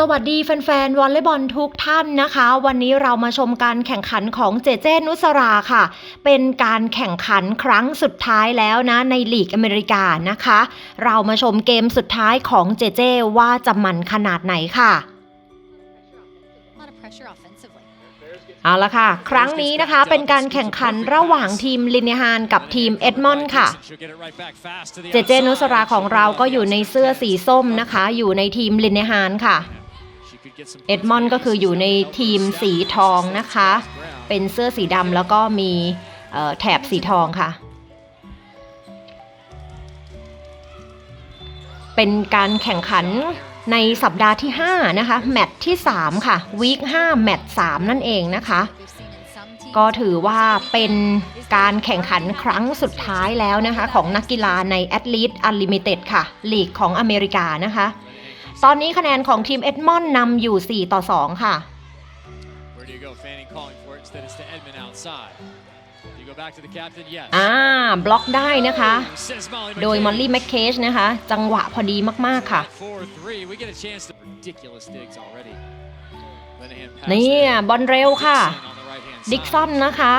สวัสดีแฟนๆวอลเลย์บอลทุกท่านนะคะ วันนี้เรามาชมการแข่งขันของเจเจนุสราค่ะ เป็นการแข่งขันครั้งสุดท้ายแล้วนะใน ลีกอเมริกานะคะ เรามาชมเกมสุดท้ายของเจเจ ว่าจะมันขนาดไหนค่ะเอาละค่ะ ครั้งนี้นะคะเป็นการแข่งขันระหว่างทีมลินเนฮานกับทีมเอ็ดมอนด์ค่ะเจเจนุสราของเราก็อยู่ในเสื้อสีส้มนะคะ อยู่ในทีมลินเนฮานค่ะเอ็ดมอนก็คืออยู่ในทีมสีทองนะคะ เป็นเสื้อสีดำแล้วก็มีแถบสีทองค่ะ เป็นการแข่งขันในสัปดาห์ที่ 5 นะคะแมตช์ที่ 3 ค่ะ วีค5แมตช์3นั่นเองนะคะ ก็ถือว่าเป็นการแข่งขันครั้งสุดท้ายแล้วนะคะ ของนักกีฬาในแอต e t ตอลิมิเต็ดค่ะลีกของอเมริกานะคะตอนนี้คะแนนของทีม เอ็ดมอนนำอยู่ 4 ต่อ 2 ค่ะ อ่าบล็อกได้นะคะโดยมอลลี่แม็กเคชนะคะจังหวะพอดีมากๆค่ะนี่บอลเร็วค่ะ ดิกซอนนะคะ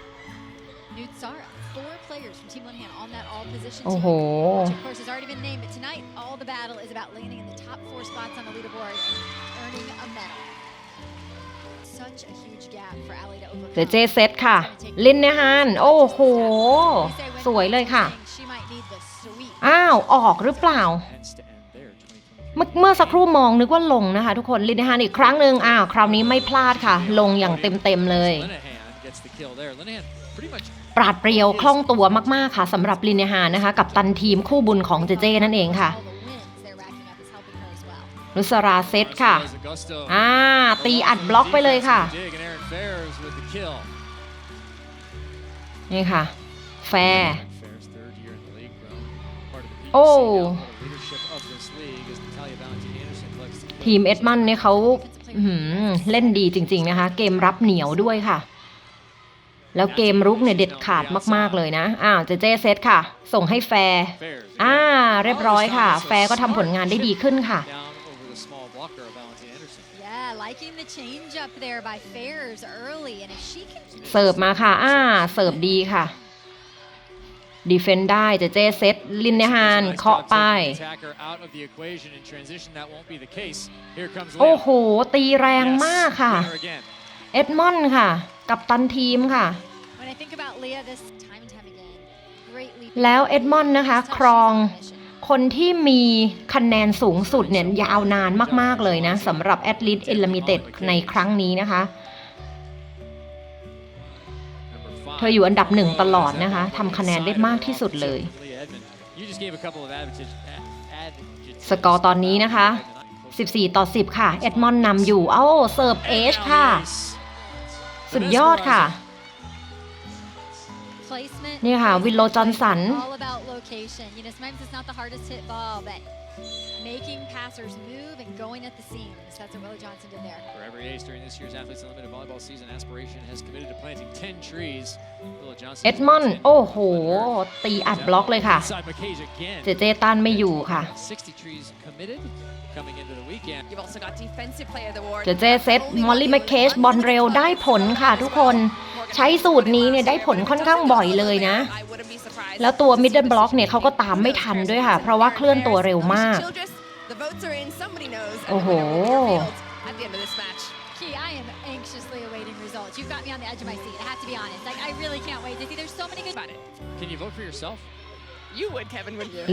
แโอ้โหเดเจเซตค่ะลินเนฮานโอ้โหสวยเลยค่ะ อ้าว ออกหรือเปล่า เมื่อสักครู่มองนึกว่าลงนะคะทุกคนลินเนฮานอีกครั้งหนึ่งอ้าว คราวนี้ไม่พลาดค่ะ ลงอย่างเต็มเต็มเลยปราดเปรียวคล่องตัวมาก ๆ ค่ะสำหรับลินเนฮานะคะ กับตันทีมคู่บุญของเจเจนั่นเองค่ะนุสราเซตค่ะ อ่า ตีอัดบล็อกไปเลยค่ะ นี่ค่ะ แฟร์โอ้ ทีมเอ็ดมันเนี่ยเขาเล่นดีจริง ๆ นะคะ เกมรับเหนียวด้วยค่ะแล้วเกมรุกเนี่ยเด็ดขาดมากๆเลยนะอ้าวเจเจเซตค่ะ ส่งให้แฟร์ อ่า เรียบร้อยค่ะ แฟร์ก็ทำผลงานได้ดีขึ้นค่ะ เสิร์ฟมาค่ะ อ่า เสิร์ฟดีค่ะดีเฟนด์ได้ เจเจเซต ลินเนฮาน เคาะไป โอ้โหตีแรงมากค่ะ เอ็ดมอนค่ะกับตันทีมค่ะ แล้วเอ็ดมอนด์นะคะ ครองคนที่มีคะแนนสูงสุด เนี่ยยาวนานมากๆเลยนะสำหรับแอดลิสเอลมิเต็ดในครั้งนี้นะคะ เธออยู่อันดับหนึ่งตลอดนะคะทำคะแนนได้มากที่สุดเลย สกอร์ตอนนี้นะคะ 14 ต่อ 10 ค่ะ เอ็ดมอนด์นำอยู่เอ้าเซิร์ฟเอชค่ะสุดยอดค่ะ นี่ค่ะวินโลจอนสัน making passers move and going at the seams. That's what Willie Johnson did there. For every ace during this year's Athletes Unlimited volleyball season, Aspiration has committed to planting 10 trees. Willie Johnson. เอ็ดมอนด์โอ้โห ตีอัดบล็อกเลยค่ะ i e m e a a n เจเจต้นไม่อยู่ค่ะ60 trees committed coming into the weekend. You've also got Defensive Player of the Award. เจเจเซตมอลลี่แมคเคช บอลเร็วได้ผลค่ะทุกคน ใช้สูตรนี้เนี่ยได้ผลค่อนข้างบ่อยเลยนะแล้วตัวมิดเดิลบล็อกเนี่ยเขาก็ตามไม่ทันด้วยค่ะ เพราะว่าเคลื่อนตัวเร็วมาก โอ้โห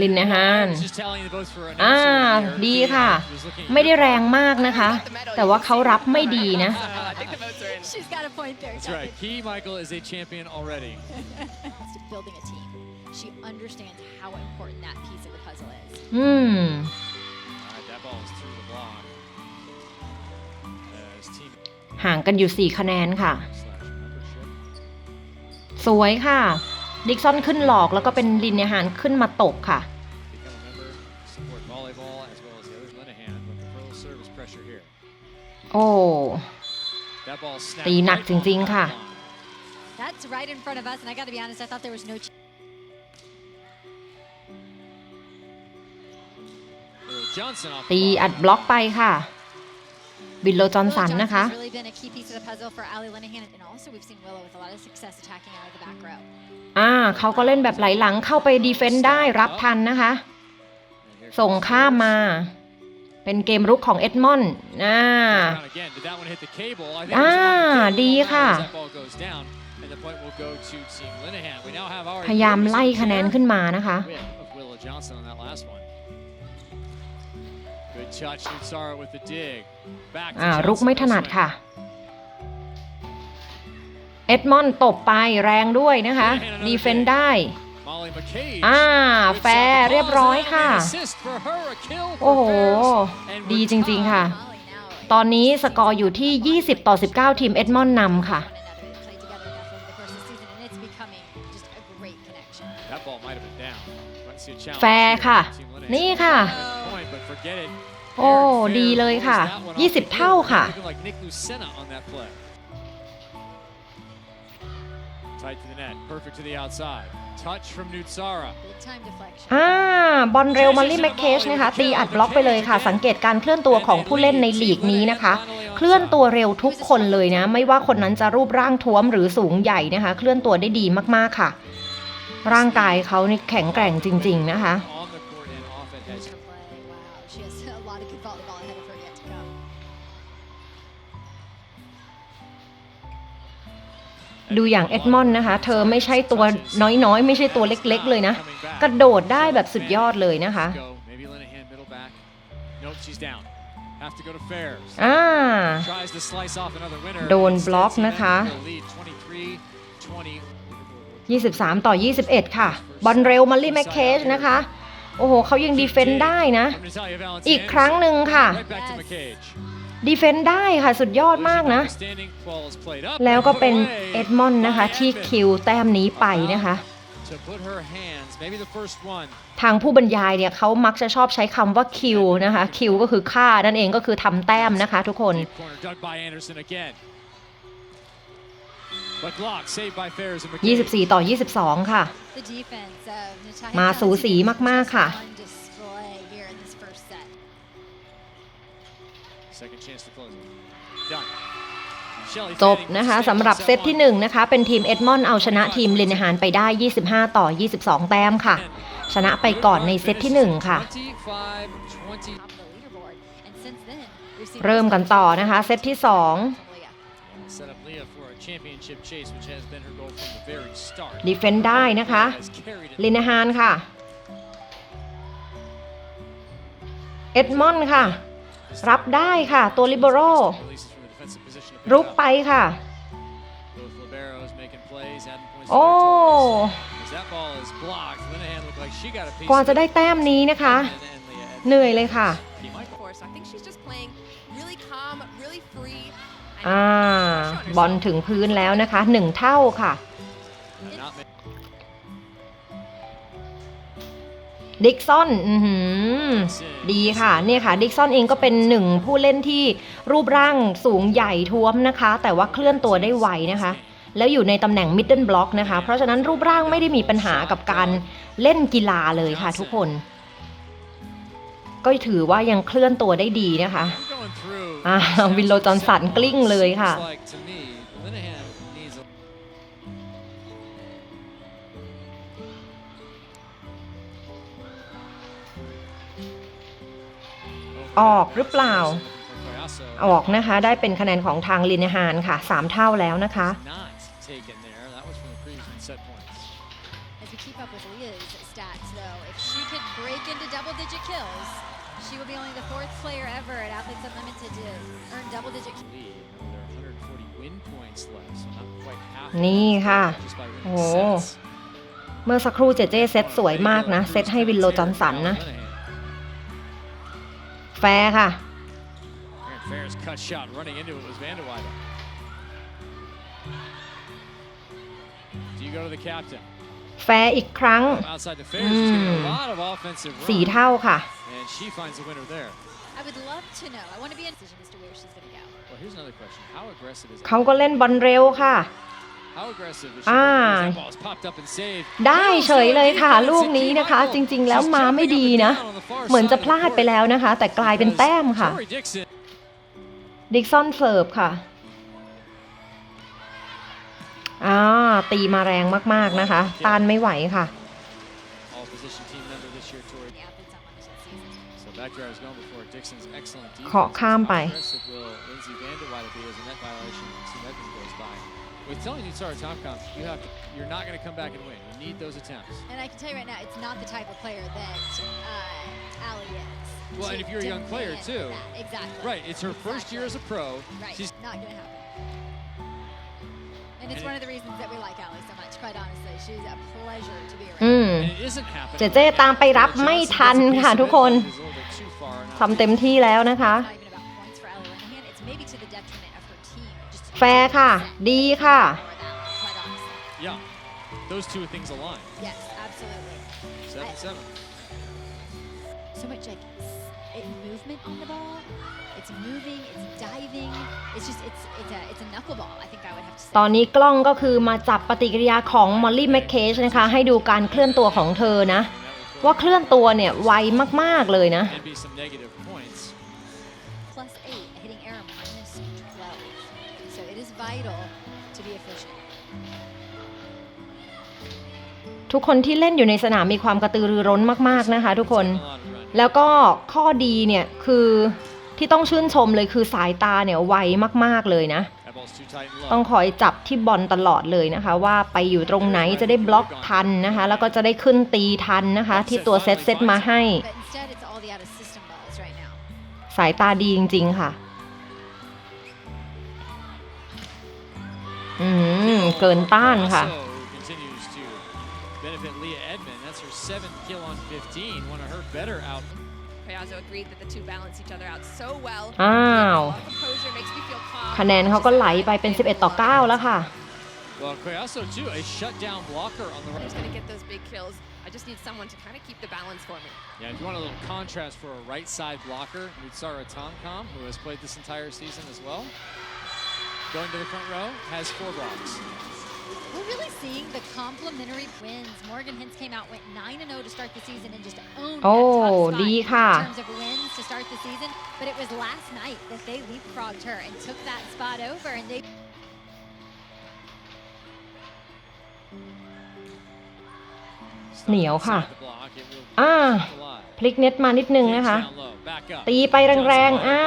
ลินเนฮานอ่าดีค่ะ ไม่ได้แรงมากนะคะ แต่ว่าเขารับไม่ดีนะอ่า she understands how important that piece of the puzzle is. Hmm. All right, that ball is through the block. As team ห่างกันอยู่ 4 คะแนนค่ะ สวยค่ะดิกซอนขึ้นหลอกแล้วก็เป็นลินเนหานขึ้นมาตกค่ะ โอ้ตีหนักจริงๆค่ะตีอัดบล็อกไปค่ะบิลโลจอนสันนะคะ อ่าเขาก็เล่นแบบไหลหลังเข้าไปดีเฟนต์ได้รับทันนะคะ ส่งข้ามมาเป็นเกมรุกของเอ็ดมอนด์อ่าอ่าดีค่ะ พยายามไล่คะแนนขึ้นมานะคะอารุกไม่ถนัดค่ะ เอ็ดมอนตบไปแรงด้วยนะคะ ดีเฟนได้ อ่า แฟเรียบร้อยค่ะ โอ้โห ดีจริงๆค่ะ ตอนนี้สกอร์อยู่ที่ 20 ต่อ 19 ทีม เอ็ดมอนนำค่ะ แฟค่ะ นี่ค่ะโอ้ ดีเลยค่ะ 20 เท่าค่ะ อ่า บอลเร็วมาลี่แมคเคชนะคะตีอัดบล็อกไปเลยค่ะ สังเกตการเคลื่อนตัวของผู้เล่นในลีกนี้นะคะ เคลื่อนตัวเร็วทุกคนเลยนะ ไม่ว่าคนนั้นจะรูปร่างท้วมหรือสูงใหญ่นะคะ เคลื่อนตัวได้ดีมากๆค่ะ ร่างกายเขานี่แข็งแกร่งจริงๆนะคะ e f r e t to come. ดูอย่างเอ็ดมอนด์นะคะ เธอไม่ใช่ตัวน้อยๆ ไม่ใช่ตัวเล็กๆเลยนะ กระโดดได้แบบสุดยอดเลยนะคะอ่าโดนบล็อกนะคะ 23 ต่อ 21 ค่ะบอลเร็วมาลี่แมคเคชนะคะโอ้โห เขายังดีเฟนต์ได้นะ อีกครั้งหนึ่งค่ะ ดีเฟนต์ได้ค่ะ สุดยอดมากนะ แล้วก็เป็นเอ็ดมอนด์นะคะ ที่คิวแต้มนี้ไปนะคะ ทางผู้บรรยายเนี่ยเขามักจะชอบใช้คำว่าคิวนะคะ คิวก็คือฆ่า นั่นเองก็คือทำแต้มนะคะทุกคน24 ต่อ 22 ค่ะ มาสูสีมาก ๆ ค่ะจบนะคะสำหรับเซตที่ 1 นะคะ เป็นทีม เอ็ดมอน เอาชนะทีมลินฮานไปได้ 25 ต่อ 22แต้มค่ะ ชนะไปก่อนในเซตที่ 1 ค่ะ เริ่มกันต่อนะคะเซตที่ 2ดีเฟนได้นะคะ ลินฮานค่ะ เอ็ดมอนค่ะ รับได้ค่ะ ตัวลิเบโรรุกไปค่ะโอ้กว่าจะได้แต้มนี้นะคะ เหนื่อยเลยค่ะอ่า บอลถึงพื้นแล้วนะคะหนึ่งเท่าค่ะ ดิกซอนดีค่ะเนี่ยค่ะ ดิกซอนเองก็เป็นหนึ่งผู้เล่นที่รูปร่างสูงใหญ่ท้วมนะคะ แต่ว่าเคลื่อนตัวได้ไวนะคะ แล้วอยู่ในตำแหน่งมิดเดิลบล็อกนะคะ เพราะฉะนั้นรูปร่างไม่ได้มีปัญหากับการเล่นกีฬาเลยค่ะทุกคน ก็ถือว่ายังเคลื่อนตัวได้ดีนะคะอาวินโลจอนสันกลิ้งเลยค่ะ ออกหรือเปล่า ออกนะคะได้เป็นคะแนนของทางลินฮานค่ะ 3 เท่าแล้วนะคะ She will be only the fourth player ever at Athletes Unlimited to earn double digit. นี่ค่ะ โอ้ เมื่อสักครู่เจเจเซตสวยมากนะ เซตให้วินโลจอนสันนะ แฟร์ค่ะ f แฟร์อีกครั้ง สี่เท่าค่ะ and she finds the winner there. I would love to know. I want to be in a position as to where she's going to go. Well, here's another question. How aggressive is เขาก็เล่นบอลเร็วค่ะ g g r e e i b o p p e d u a ได้เฉยเลยค่ะลูกนี้นะคะ จริง ๆแล้วมาไม่ดีนะ เหมือนจะพลาดไปแล้วนะคะ แต่กลายเป็นแต้มค่ะดิกซอนเสิร์ฟค่ะอ่าตีมาแรงมากๆนะคะต้านไม่ไหวค่ะเคาะข้ามไป With telling you sorry, Tom comes, you have to, you're not going to come back and win. You need those attempts. And I can tell you right now, it's not the type of player that uh, Allie is. Well, and if you're a young player too, that. exactly. Right, it's her exactly. first year as a pro. Right, she's not going to happen. อืมเจเจตามไปรับไม่ทันค่ะทุกคนทำเต็มที่แล้วนะคะ แฟร์ค่ะ ดีค่ะ Yeah, those two things align. Yes, absolutely. Seven, I, seven. So much like it, movement on the ball, ตอนนี้กล้องก็คือมาจับปฏิกิริยาของมอลลี่แมคเคชนะคะ ให้ดูการเคลื่อนตัวของเธอนะ ว่าเคลื่อนตัวเนี่ย ไวมาก ๆ เลยนะ ทุกคนที่เล่นอยู่ในสนามมีความกระตือรือร้นมาก ๆ นะคะ ทุกคน แล้วก็ข้อดีเนี่ย คือที่ต้องชื่นชมเลยคือสายตาเนี่ยไวมากๆเลยนะ ต้องคอยจับที่บอลตลอดเลยนะคะ ว่าไปอยู่ตรงไหนจะได้บล็อกทันนะคะ แล้วก็จะได้ขึ้นตีทันนะคะ ที่ตัวเซตเซตมาให้ สายตาดีจริงๆค่ะ อืมเกินต้านค่ะเ Matarazzo agreed that the two balance each other out so well. Well, too, a shutdown blocker on the right. gonna get those big kills? I just need someone to kind of keep the balance for me. Yeah, if you want a little contrast for a right side blocker, Mutsara Tomcom, who has played this entire season as well. Going to the front row, has four blocks. we're really seeing the c o m p l i m e n t a r y wins. Morgan Hintz came out went 9 0 to start the season and just owned oh, that top spot in terms of wins to start the season. But it was last night that they leapfrogged her and took that spot over and they เหนียวค่ะ อ่าพลิกเน็ตมานิดนึงนะคะ ตีไปแรงๆอ่า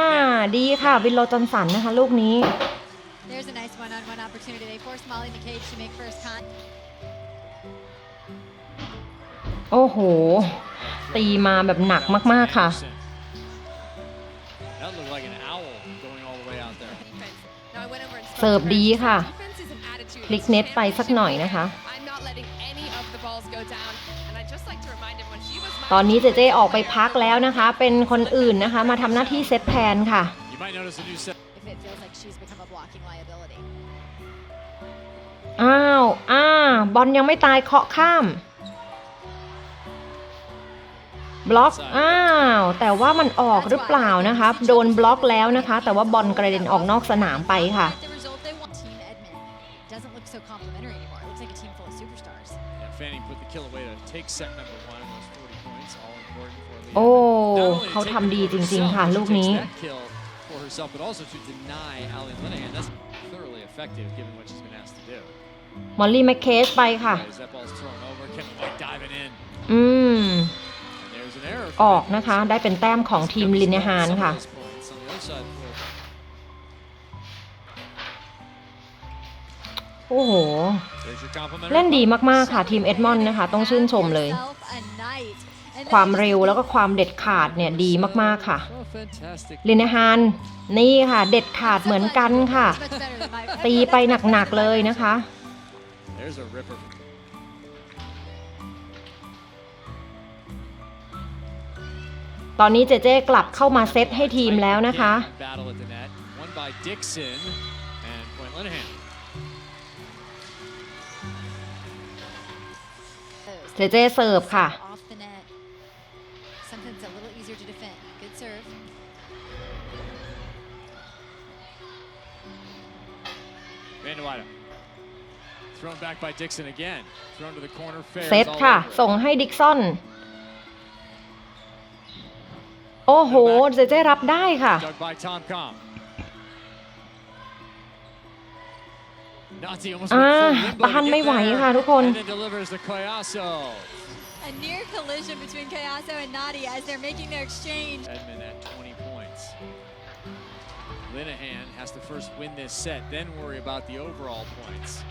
ดีค่ะ วินโลจอนสันนะคะลูกนี้ There's a nice one-on-one -on -one opportunity. They force Molly to cage to make first contact. โอ้โห ตีมาแบบหนักมาก ๆ ค่ะเสิร์ฟดีค่ะ คลิกเน็ตไปสักหน่อยนะคะ ตอนนี้เจเจออกไปพักแล้วนะคะ เป็นคนอื่นนะคะ มาทำหน้าที่เซตแทนค่ะอ้าว อ้าบอลยังไม่ตายเคาะข้าม บล็อก อ้าว แต่ว่ามันออกหรือเปล่านะคะโดนบล็อกแล้วนะคะ แต่ว่าบอลกระเด็นออกนอกสนามไปค่ะ โอ้เขาทำดีจริง ๆ ค่ะ ลูกนี้ herself, but also to deny Allie Linehan. That's thoroughly effective given what she's been asked to do. มอลลี่แมคเคสไปค่ะ l l s t h k e e d i v อืม h a ออกนะคะได้เป็นแต้มของทีมลินเนฮานค่ะ โอ้โห เล่นดีมากๆ ค่ะทีมเอ็ดมอนนะคะต้องชื่นชมเลยความเร็วแล้วก็ความเด็ดขาดเนี่ยดีมาก ๆ ค่ะ ลินฮาน นี่ค่ะเด็ดขาดเหมือนกันค่ะ ตีไปหนัก ๆ เลยนะคะ ตอนนี้เจเจกลับเข้ามาเซตให้ทีมแล้วนะคะ เจเจเสิร์ฟค่ะ Van de Weide. Thrown back by Dixon again. Thrown to the corner. Fair. เซตค่ะ ส่งให้ดิกซอนโอ้โห เจเจรับได้ค่ะ Dug by Tom Com. Nazi almost อ่าต้านไม่ไหวค่ะทุกคน And then delivers the Coyasso. A near collision between Cayasso and Nadi as they're making their exchange. Edmund Linehan has to first win this set, then worry about the overall points.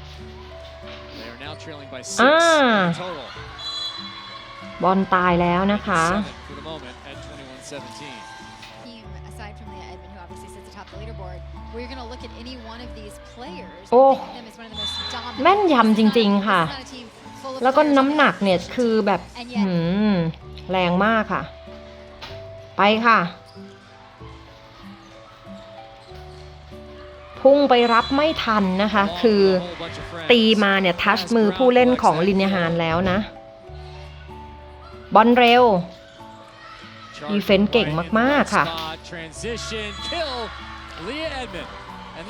They are now trailing by six ah. total. บอลตายแล้วนะคะ for a s i d e from the d m u n d who obviously sits atop the leaderboard, we're going look at any one of these players. โอ้แม่นยำจริงๆค่ะ แล้วก็น้ำหนักเนี่ยคือแบบแรงมากค่ะ ไปค่ะพุ่งไปรับไม่ทันนะคะ คือตีมาเนี่ยทัชมือผู้เล่นของลินฮานแล้วนะ บอลเร็วดีเฟน์เก่งมากๆค่ะ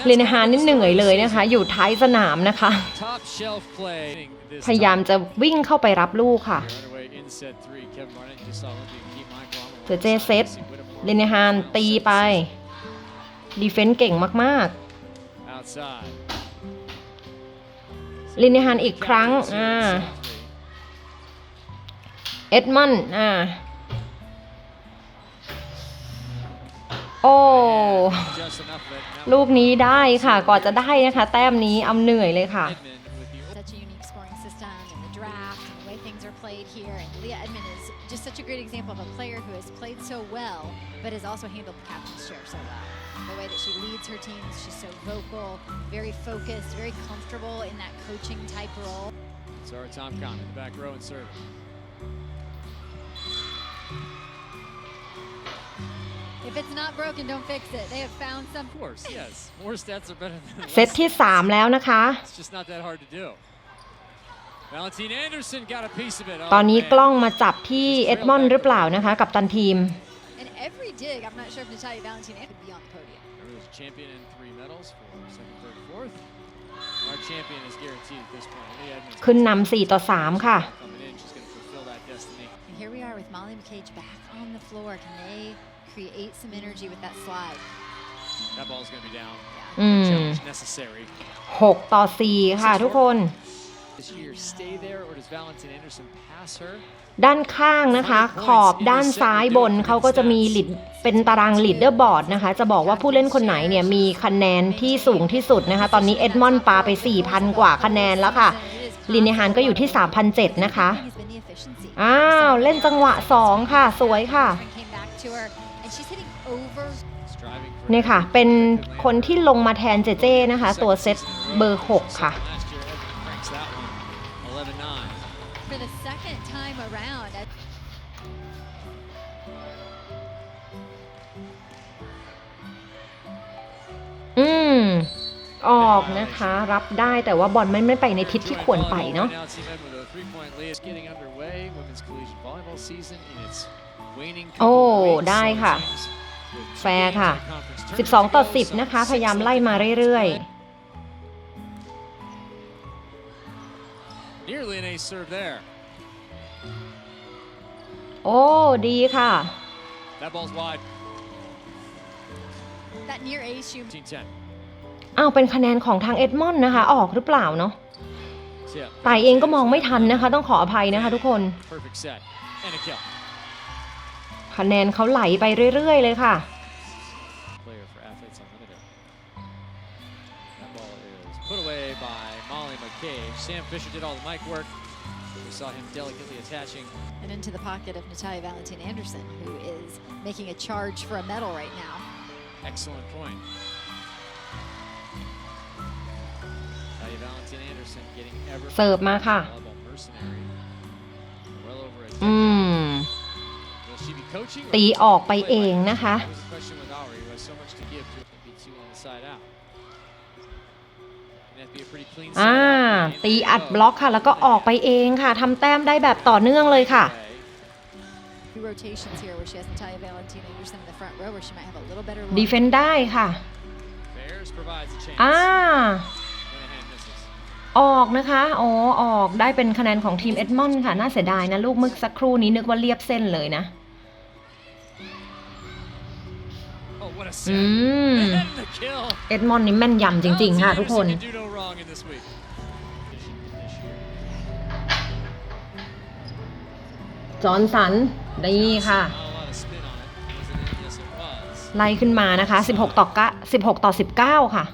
ลินฮานนิดเหนื่อยเลยนะคะอยู่ท้ายสนามนะคะ พยายามจะวิ่งเข้าไปรับลูกค่ะเจเจเซตลินฮานตีไปดีเฟน์เก่งมากๆลินิฮานอีกครั้ง อ่า เอ็ดมันอ่า โอ้ ลูกนี้ได้ค่ะก่อนจะได้นะคะ แต้มนี้อำเหนื่อยเลยค่ะ just such a great example of a player who has played so well, but has also handled the captain's chair so well. The way that she leads her teams, she's so vocal, very focused, very comfortable in that coaching type role. Sarah Tomcon in the back row and serve. If it's not broken, don't fix it. They have found some. Of course, yes. More stats are better than. เซตที่3แล้วนะคะ It's just not that hard to do. ตอนนี้กล้องมาจับที่เอ็ดมอนหรือเปล่านะคะ กับตันทีม ขึ้นนำสี่ต่อสามค่ะอืมหกต่อสี่ค่ะทุกคนด้านข้างนะคะขอบด้านซ้ายบนเขาก็จะมีลิดเป็นตารางลีดเดอร์บอร์ดนะคะ จะบอกว่าผู้เล่นคนไหนเนี่ยมีคะแนนที่สูงที่สุดนะคะ ตอนนี้เอ็ดมอนปาไป 4,000 กว่าคะแนนแล้วค่ะลินเนฮานก็อยู่ที่3,007นะคะอ้าวเล่นจังหวะ 2 ค่ะสวยค่ะนี่ค่ะ เป็นคนที่ลงมาแทนเจเจ นะคะตัวเซตเบอร์ 6 ค่ะ11 9. For the second time around. อืม ออกนะคะ รับได้แต่ว่าบอลไม่ไม่ไปในทิศที่ควรไปเนาะโอ้ ได้ค่ะ แฟร์ค่ะ 12 ต่อ 10 นะคะ พยายามไล่มาเรื่อยๆ Nearly an ace serve there. Oh, ดีค่ะ That ball's wide. That near ace you. อ้าวเป็นคะแนนของทางเอ็ดมอน์นะคะ ออกหรือเปล่าเนาะไต่เองก็มองไม่ทันนะคะ ต้องขออภัยนะคะทุกคน คะแนนเขาไหลไปเรื่อยๆเลยค่ะโ cage. Sam Fisher did all the mic work. We saw him delicately attaching. And into the pocket of Natalia Valentin Anderson, who is making a charge for a medal right now. Excellent point. Natalia Valentin Anderson getting ever. เสิร์ฟมาค่ะ mercenary. Well over a อืม mm. Will she be coaching? or- ตีออกไปเองนะคะอ่า ตีอัดบล็อกค่ะ แล้วก็ออกไปเองค่ะทำแต้มได้แบบต่อเนื่องเลยค่ะ ดีเฟนได้ค่ะ อ่า ออกนะคะ อ๋อออกได้เป็นคะแนนของทีมเอ็ดมอนด์ค่ะ น่าเสียดายนะ ลูกเมื่อสักครู่นี้นึกว่าเรียบเส้นเลยนะเอ็ดมอนนี่แม่นยำจริงๆค่ะทุกคน จอนสันนี่ค่ะ ไล่ขึ้นมานะคะ16ต่อ16 ต่อ 19 ค่ะ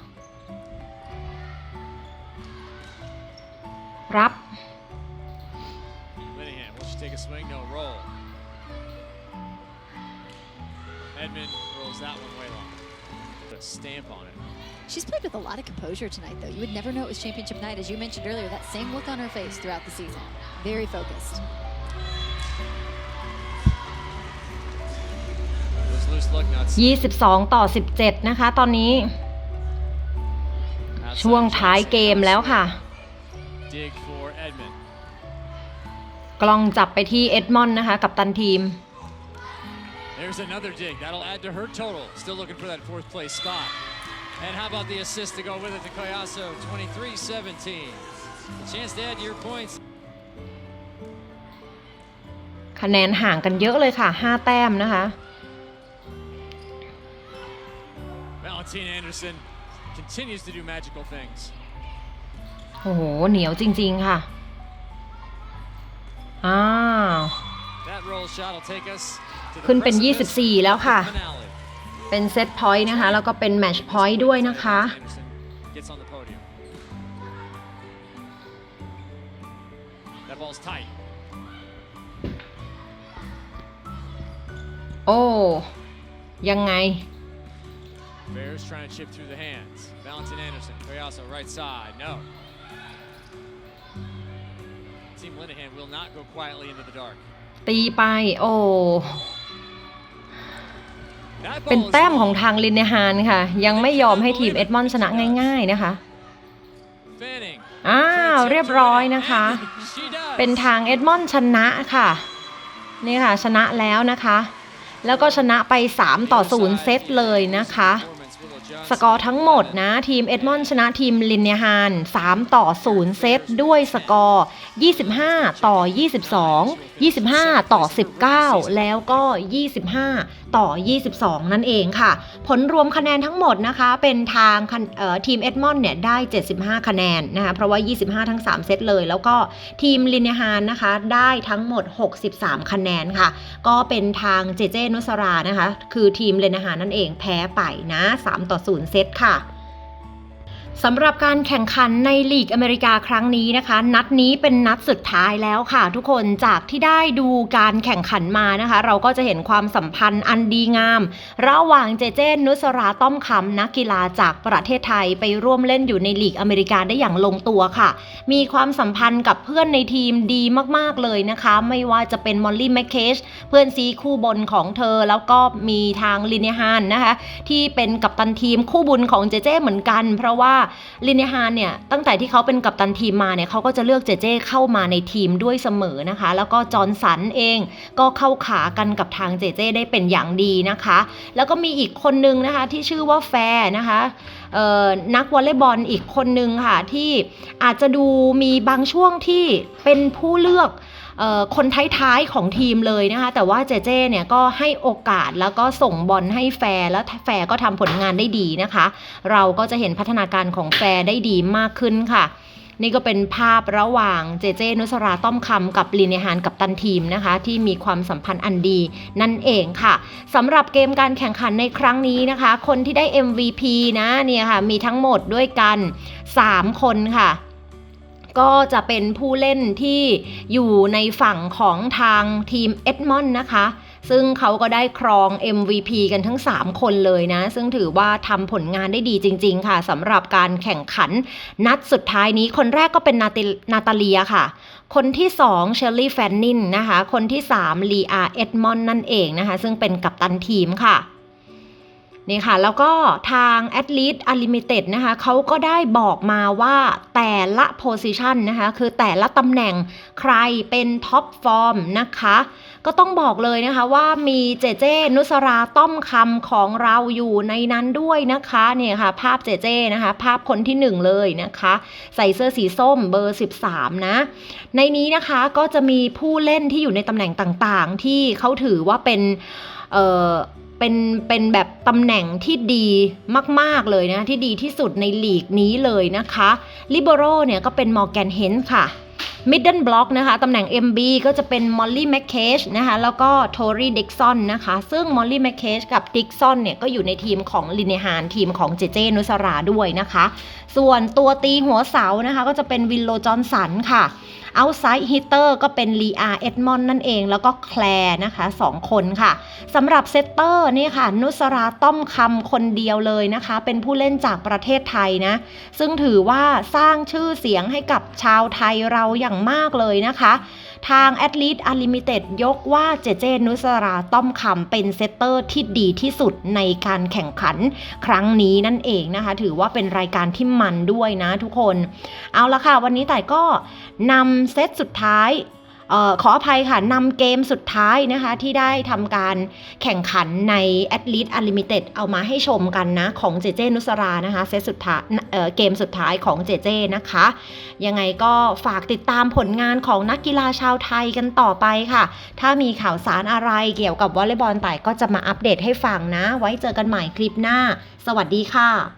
รับ a stamp on it. She's played with a lot of composure tonight, though. You would never know it was championship night. As you mentioned earlier, that same look on her face throughout the season. Very focused. ยี่สิบสองต่อสิบเจ็ดนะคะตอนนี้ ช่วงท้ายเกมแล้วค่ะ กล้องจับไปที่เอ็ดมอนด์นะคะกับตันทีม There's another dig. That'll add to her total. Still looking for that fourth place spot. And how about the assist to go with it to Coyasso, 23-17. A chance to add your points. คะแนนห่างกันเยอะเลยค่ะ Valentina Anderson continues to do magical things. oh, เหนียวจริงๆ ค่ะ That roll shot will take us ขึ้นเป็น 24 แล้วค่ะ เป็นเซตพอยต์นะคะ แล้วก็เป็นแมชพอยต์ด้วยนะคะโอ้ยังไง Bears trying to chip through the hands. Valentin Anderson, Coyasso, right side. No. Team Linehan will not go quietly into the dark. ตีไป โอ้ เป็นแต้มของทางลินเนฮานค่ะ ยังไม่ยอมให้ทีมเอ็ดมอนชนะง่าย ๆนะคะ อ้าว เรียบร้อยนะคะ เป็นทางเอ็ดมอนชนะค่ะ นี่ค่ะชนะแล้วนะคะ แล้วก็ชนะไป 3 ต่อ 0 เซตเลยนะคะสกอร์ทั้งหมดนะทีมเอ็ดมอนชนะทีมลินเนฮาน3ต่อ 0 เซตด้วยสกอร์ 25 ต่อ 22 25 ต่อ 19 แล้วก็ 25ต่อ 22 นั่นเองค่ะ ผลรวมคะแนนทั้งหมดนะคะ เป็นทางทีมเอ็ดมอนเนี่ยได้ 75 คะแนนนะคะ เพราะว่า 25 ทั้ง 3 เซตเลย แล้วก็ทีมลินฮานนะคะได้ทั้งหมด 63 คะแนนค่ะ ก็เป็นทางเจเจนุสรา นะคะ คือทีมเลนฮานนั่นเองแพ้ไปนะ3ต่อ0เซตค่ะสำหรับการแข่งขันในลีกอเมริกาครั้งนี้นะคะ นัดนี้เป็นนัดสุดท้ายแล้วค่ะ ทุกคนจากที่ได้ดูการแข่งขันมานะคะ เราก็จะเห็นความสัมพันธ์อันดีงาม ระหว่างเจเจนุสราต้อมคำนักกีฬาจากประเทศไทยไปร่วมเล่นอยู่ในลีกอเมริกาได้อย่างลงตัวค่ะ มีความสัมพันธ์กับเพื่อนในทีมดีมากๆเลยนะคะไม่ว่าจะเป็นมอลลี่แมคเคชเพื่อนซีคู่บนของเธอแล้วก็มีทางลินฮานนะคะที่เป็นกัปตันทีมคู่บุญของเจเจเหมือนกัน เพราะว่าลินเนฮานเนี่ยตั้งแต่ที่เขาเป็นกัปตันทีมมาเนี่ยเขาก็จะเลือกเจเจเข้ามาในทีมด้วยเสมอนะคะแล้วก็จอร์นสันเองก็เข้าขากันกับทางเจเจได้เป็นอย่างดีนะคะ แล้วก็มีอีกคนนึงนะคะที่ชื่อว่าแฟร์นะคะนักวอลเลย์บอลอีกคนนึงค่ะที่อาจจะดูมีบางช่วงที่เป็นผู้เลือกคนท้ายๆของทีมเลยนะคะ แต่ว่าเจเจเนี่ยก็ให้โอกาสแล้วก็ส่งบอลให้แฟร์แล้วแฟร์ก็ทำผลงานได้ดีนะคะ เราก็จะเห็นพัฒนาการของแฟร์ได้ดีมากขึ้นค่ะ นี่ก็เป็นภาพระหว่างเจเจนุสราต้อมคำกับลีนเนฮานกับตันทีมนะคะ ที่มีความสัมพันธ์อันดีนั่นเองค่ะสำหรับเกมการแข่งขันในครั้งนี้นะคะ คนที่ได้ MVP นะเนี่ยค่ะมีทั้งหมดด้วยกัน 3 คนค่ะก็จะเป็นผู้เล่นที่อยู่ในฝั่งของทางทีมเอ็ดมอนนะคะ ซึ่งเขาก็ได้ครอง MVP กันทั้ง 3 คนเลยนะ ซึ่งถือว่าทำผลงานได้ดีจริง ๆค่ะสำหรับการแข่งขันนัดสุดท้ายนี้คนแรกก็เป็นนาตนาตาเลียค่ะ คนที่2เชอร์รี่แฟนนินนะคะ คนที่3ลีอาเอ็ดมอนนั่นเองนะคะ ซึ่งเป็นกัปตันทีมค่ะนี่ค่ะแล้วก็ทาง a t l e t Unlimited นะคะเขาก็ได้บอกมาว่าแต่ละ position นะคะคือแต่ละตำแหน่งใครเป็นท็อปฟอร์มนะคะก็ต้องบอกเลยนะคะว่ามีเจเจนุสราต้อมคำของเราอยู่ในนั้นด้วยนะคะเนี่ยค่ะภาพเจเจนะคะภาพคนที่หนึ่งเลยนะคะใส่เสื้อสีส้มเบอร์ 13นะในนี้นะคะก็จะมีผู้เล่นที่อยู่ในตำแหน่งต่างๆ ที่เขาถือว่าเป็นเป็นเป็นแบบตำแหน่งที่ดีมาก ๆ เลยนะที่ดีที่สุดในลีกนี้เลยนะคะลิเบโรเนี่ยก็เป็นมอร์แกนเฮนส์ค่ะมิดเดิลบล็อกนะคะตำแหน่ง MB ก็จะเป็นมอลลี่แมคเคชนะคะแล้วก็โทรีดิกซอนนะคะซึ่งมอลลี่แมคเคชกับดิกซอนเนี่ยก็อยู่ในทีมของลินเนฮานทีมของเจเจนุสราด้วยนะคะ ส่วนตัวตีหัวเสานะคะ ก็จะเป็นวินโลจอนสันค่ะ Outside Hitter ก็เป็น l e a e d m o n นั่นเองแล้วก็แคลร์นะคะ2 คนค่ะสำหรับเซตเตอร์นี่ค่ะนุสราต้อมคำคนเดียวเลยนะคะ เป็นผู้เล่นจากประเทศไทยนะซึ่งถือว่าสร้างชื่อเสียงให้กับชาวไทยเราอย่างมากเลยนะคะ ทาง a t l e t e Unlimited ยกว่าเจเจนุสราต้อมคำเป็นเซตเตอร์ที่ดีที่สุดในการแข่งขันครั้งนี้นั่นเองนะคะ ถือว่าเป็นรายการที่มันด้วยนะทุกคน เอาละค่ะวันนี้แต่ก็นำเซตสุดท้ายออขออภัยค่ะ นำเกมสุดท้ายนะคะ ที่ได้ทำการแข่งขันใน a t l e t e Unlimited เอามาให้ชมกันนะของเจเจนุสรานะคะเซตสุดท้ายเเกมสุดท้ายของเจเจนะคะ ยังไงก็ฝากติดตามผลงานของนักกีฬาชาวไทยกันต่อไปค่ะ ถ้ามีข่าวสารอะไรเกี่ยวกับวอลเลย์บอลไต่ก็จะมาอัปเดตให้ฟังนะ ไว้เจอกันใหม่คลิปหน้า สวัสดีค่ะ